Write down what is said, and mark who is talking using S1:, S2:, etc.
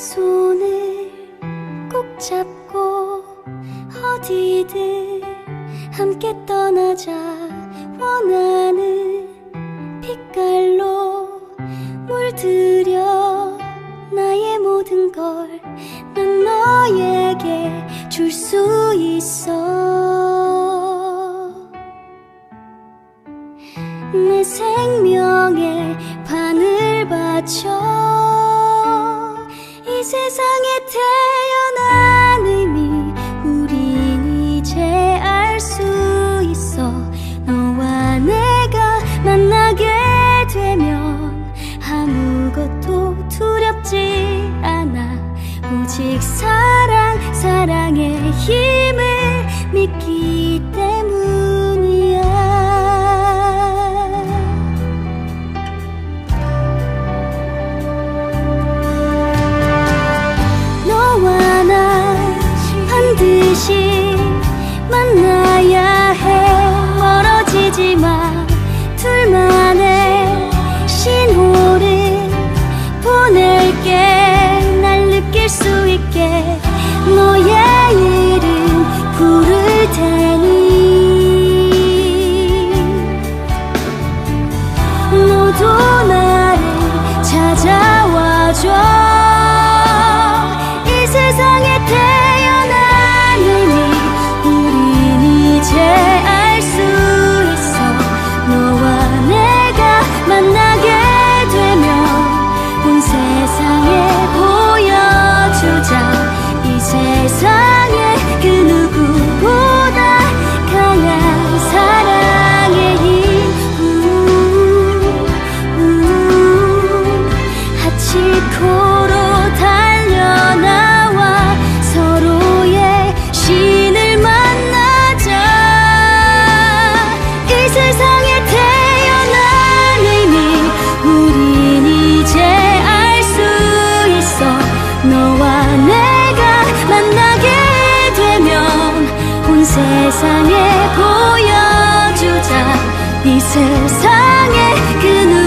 S1: 손을 꼭 잡고 어디든 함께 떠나자. 원하는 빛깔로 물들여 나의 모든 걸 난 너에게 줄 수 있어. 내 생명에 반을 바쳐 이 세상에 태어난 반드시 만나야 해. 멀어지지 마 둘만의 신호를 보낼게. 날 느낄 수 있게 너의 이름 부를 테니. 너도 세상에 보여주자. 이 세상에 그누